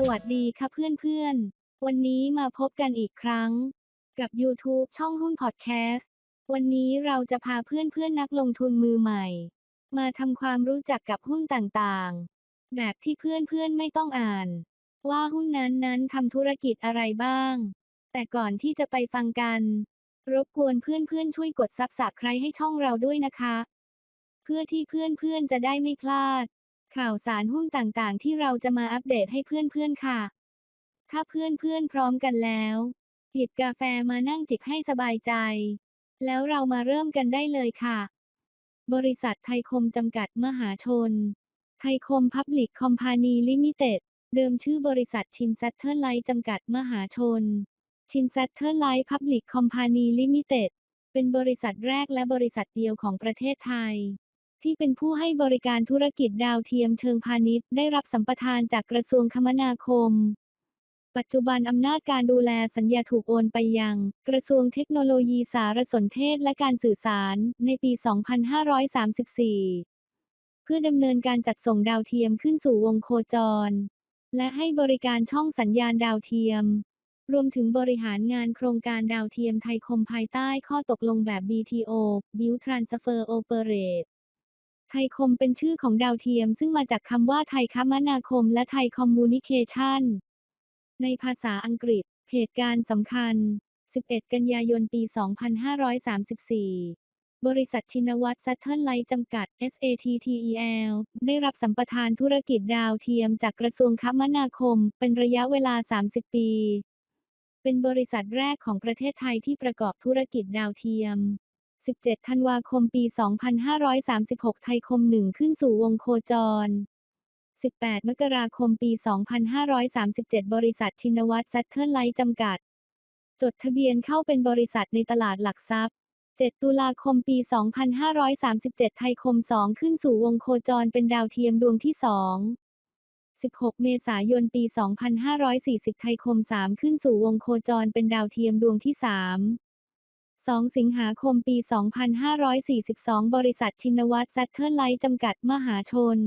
สวัสดีค่ะเพื่อนๆ วันนี้มาพบกันอีกครั้ง กับ YouTube ช่องหุ้นพอดแคสต์ วันนี้เราจะพาเพื่อนๆนักลงทุนมือใหม่ มาทำความรู้จักกับหุ้นต่างๆ แบบที่เพื่อนๆไม่ต้องอ่าน ว่าหุ้นนั้นๆทำธุรกิจอะไรบ้าง แต่ก่อนที่จะไปฟังกัน รบกวนเพื่อนๆช่วยกดซับสไครต์ให้ช่องเราด้วยนะคะ เพื่อที่เพื่อนๆจะได้ไม่พลาด ข่าวสารหุ้นต่างๆ ที่เราจะมาอัปเดตให้เพื่อนๆค่ะ ถ้าเพื่อนๆพร้อมกันแล้ว หยิบกาแฟมานั่งจิบให้สบายใจ แล้วเรามาเริ่มกันได้เลยค่ะ บริษัทไทยคมจำกัดมหาชน ไทยคมพับลิกคอมพานีลิมิเต็ด เดิมชื่อบริษัทชินซัตเทอร์ไลท์จำกัดมหาชน ชินซัตเทอร์ไลท์พับลิกคอมพานีลิมิเต็ด เป็นบริษัทแรกและบริษัทเดียวของประเทศไทย ที่เป็นผู้ให้บริการธุรกิจดาวเทียมเชิงพาณิชย์ ได้รับสัมปทานจากกระทรวงคมนาคม ปัจจุบันอำนาจการดูแลสัญญาถูกโอนไปยัง กระทรวงเทคโนโลยีสารสนเทศและการสื่อสาร ในปี 2534 เพื่อดำเนินการจัดส่งดาวเทียมขึ้นสู่วงโคจร และให้บริการช่องสัญญาณดาวเทียมรวมถึงบริหารงานโครงการดาวเทียมไทยคมภายใต้ข้อตกลงแบบ BTO Build Transfer Operate ไทยคมเป็นชื่อของดาวเทียม ซึ่งมาจากคำว่าไทยคมนาคม และไทยคอมมูนิเคชันในภาษาอังกฤษ เหตุการณ์สำคัญ 11 กันยายนปี 2534บริษัทชินวัตรซัตเทิลไลท์จำกัด SATTEL ได้รับสัมปทานธุรกิจดาวเทียมจากกระทรวงคมนาคม เป็นระยะเวลา 30 ปี เป็นบริษัทแรกของประเทศไทยที่ประกอบธุรกิจดาวเทียม 17 ธันวาคมปี 2536 ไทยคม 1 ขึ้นสู่วงโคจร 18 มกราคมปี 2537 บริษัทชินวัตรซัตเทิลไลท์จำกัด จดทะเบียนเข้าเป็นบริษัทในตลาดหลักทรัพย์ 7 ตุลาคมปี 2537 ไทยคม 2 ขึ้นสู่วงโคจรเป็นดาวเทียมดวงที่ 2 16 เมษายน ปี 2540 ไทยคม 3 ขึ้นสู่วงโคจรเป็นดาวเทียมดวงที่ 3 2 สิงหาคมปี 2542 บริษัทชินวัตรซัตเทิลไลท์จำกัดมหาชน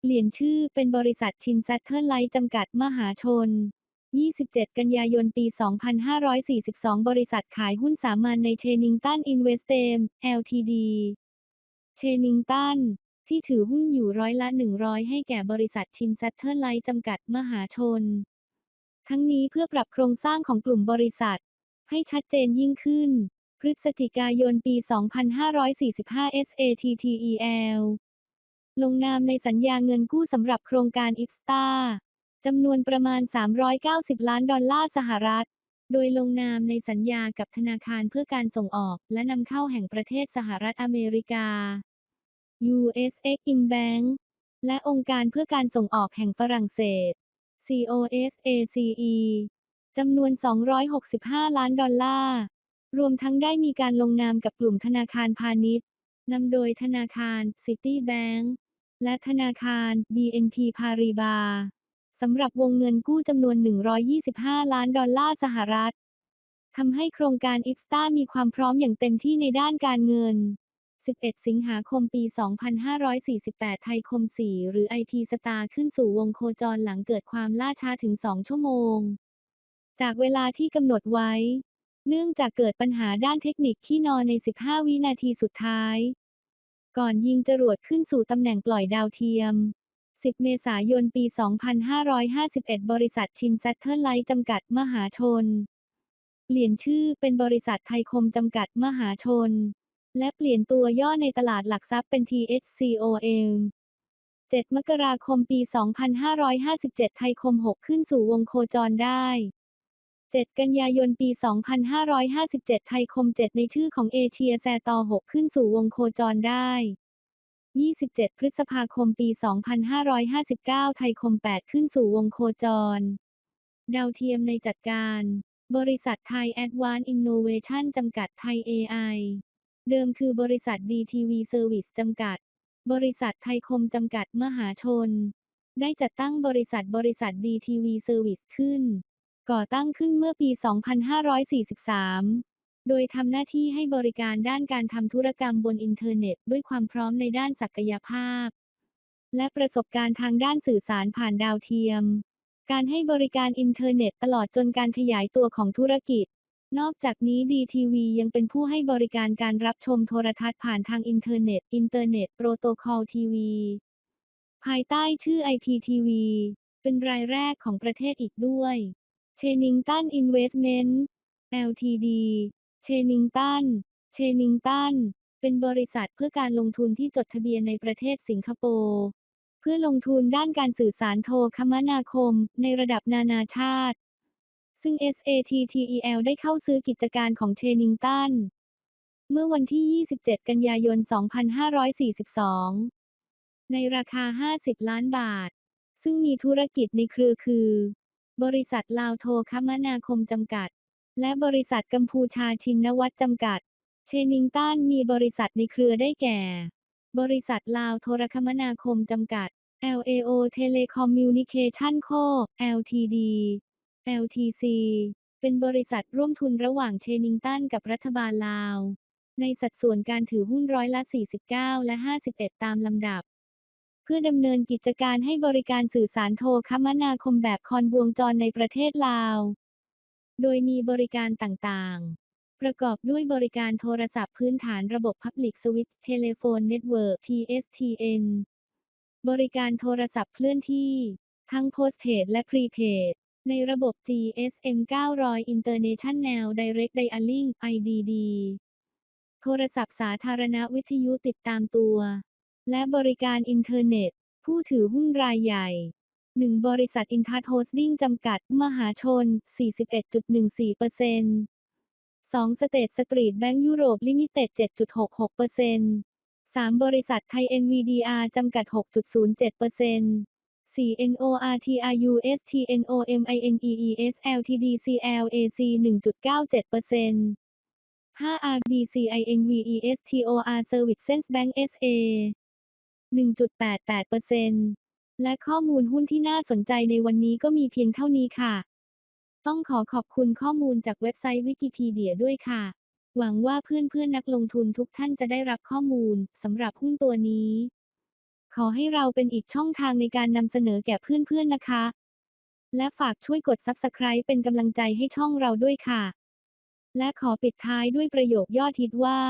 เปลี่ยนชื่อเป็นบริษัทชินซัตเทิลไลท์จำกัดมหาชน 27 กันยายน ปี 2542 บริษัทขายหุ้นสามัญในเชนิงตันอินเวสเตม LTD เชนิงตันที่ถือหุ้นอยู่ร้อยละ 100 ให้แก่บริษัทชินซัตเทิลไลท์จำกัดมหาชน ทั้งนี้เพื่อปรับโครงสร้างของกลุ่มบริษัท ให้ชัดเจนยิ่งขึ้น พฤศจิกายนปี 2545 SATTEL ลงนามในสัญญาเงินกู้สำหรับโครงการอิฟสตาจำนวนประมาณ 390 ล้านดอลลาร์สหรัฐ โดยลงนามในสัญญากับธนาคารเพื่อการส่งออกและนำเข้าแห่งประเทศสหรัฐอเมริกา US Exim Bank และองค์การเพื่อการส่งออกแห่งฝรั่งเศส COSACE จำนวน 265 ล้านดอลลาร์ รวมทั้งได้มีการลงนามกับกลุ่มธนาคารพาณิชย์นำโดยธนาคาร Citibank และธนาคาร BNP Paribas สำหรับวงเงินกู้จำนวน 125 ล้านดอลลาร์สหรัฐทำให้โครงการอิฟสตามีความพร้อมอย่างเต็มที่ในด้านการเงิน 11 สิงหาคมปี 2548 ไทยคม 4 หรือ IP Star ขึ้นสู่วงโคจรหลังเกิดความล่าช้าถึง 2 ชั่วโมง จากเวลาที่กำหนดไว้ เนื่องจากเกิดปัญหาด้านเทคนิคที่นอนใน 15 วินาทีสุดท้าย ก่อนยิงจรวดขึ้นสู่ตำแหน่งปล่อยดาวเทียม 10 เมษายน ปี 2551 บริษัทชินซัตเทิลไลท์จำกัดมหาชน เปลี่ยนชื่อเป็นบริษัทไทยคมจำกัดมหาชน และเปลี่ยนตัวย่อในตลาดหลักทรัพย์เป็น THCOM 7 มกราคมปี 2557 ไทยคม 6 ขึ้นสู่วงโคจรได้ 7 กันยายนปี 2557 ไทยคม 7 ในชื่อของเอเชียแซตอ 6 ขึ้นสู่วงโคจรได้ 27 พฤษภาคมปี 2559 ไทยคม 8 ขึ้นสู่วงโคจร ดาวเทียมในจัดการ บริษัทไทยแอดวานซ์อินโนเวชันจำกัดไทย AI เดิมคือบริษัท DTV Service จำกัด บริษัทไทยคมจำกัดมหาชน ได้จัดตั้งบริษัทบริษัท DTV Service ขึ้น ก่อตั้งขึ้นเมื่อปี 2543 โดยทำหน้าที่ให้บริการด้านการทำธุรกรรมบนอินเทอร์เน็ต ด้วยความพร้อมในด้านศักยภาพ และประสบการณ์ทางด้านสื่อสารผ่านดาวเทียม การให้บริการอินเทอร์เน็ตตลอดจนการขยายตัวของธุรกิจ นอกจากนี้ DTV ยังเป็นผู้ให้บริการการรับชมโทรทัศน์ผ่านทางอินเทอร์เน็ต อินเทอร์เน็ตโปรโตคอลทีวีภายใต้ชื่อ IPTV เป็นรายแรกของประเทศอีกด้วย เชนิงตันอินเวสเมนต์ Ltd เชนิงตัน เชนิงตัน เป็นบริษัทเพื่อการลงทุนที่จดทะเบียนในประเทศสิงคโปร์เพื่อลงทุนด้านการสื่อสารโทรคมนาคมในระดับนานาชาติ ซึ่ง SATTEL ได้เข้าซื้อกิจการของเชนิงตัน เมื่อวันที่ 27 กันยายน 2542 ในราคา 50 ล้านบาท ซึ่งมีธุรกิจในเครือคือ บริษัทลาวโทคมนาคมจำกัด และบริษัทกัมพูชาชินวัตรจำกัด เชนิงตันมีบริษัทในเครือได้แก่ บริษัทลาวโทรคมนาคมจำกัด LAO Telecommunication Co Ltd LTC เป็นบริษัทร่วมทุนระหว่างเชนิงตันกับรัฐบาลลาว ในสัดส่วนการถือหุ้นร้อยละ 49 และ 51 ตามลำดับ พื่อดำเนินกิจการให้บริการสื่อสารโทรคมนาคมแบบคอนวงจรในประเทศลาว โดยมีบริการต่างๆประกอบด้วยบริการโทรศัพท์พื้นฐานระบบ Public Switch Telephone Network PSTN บริการโทรศัพท์เคลื่อนที่ ทั้ง Postpaid และ Prepaid ในระบบ GSM 900 International Direct Dialing IDD โทรศัพท์สาธารณวิทยุติดตามตัว และบริการอินเทอร์เน็ต ผู้ถือหุ้นรายใหญ่ 1 บริษัทอินทัชโฮสดิ้งจำกัด มหาชน 41.14% 2 สเตทสตรีทแบงก์ยุโรปลิมิเต็ด 7.66% 3 บริษัทไทย NVDR จำกัด 6.07% 4 NORTRUSTNOMINEES Ltd CLAC 1.97% 5 RBCINVESTOR Services Bank SA 1.88%และข้อมูลหุ้นที่น่าสนใจในวันนี้ก็มีเพียงเท่านี้ค่ะ ต้องขอขอบคุณข้อมูลจากเว็บไซต์วิกิพีเดียด้วยค่ะ หวังว่าเพื่อนๆนักลงทุนทุกท่านจะได้รับข้อมูลสำหรับหุ้นตัวนี้ ขอให้เราเป็นอีกช่องทางในการนำเสนอแก่เพื่อนๆนะคะ และฝากช่วยกด Subscribe เป็นกำลังใจให้ช่องเราด้วยค่ะ และขอปิดท้ายด้วยประโยคยอดฮิตว่า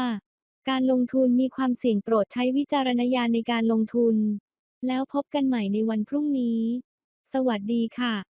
การลงทุนมีความเสี่ยงโปรดใช้วิจารณญาณในการลงทุน แล้วพบกันใหม่ในวันพรุ่งนี้ สวัสดีค่ะ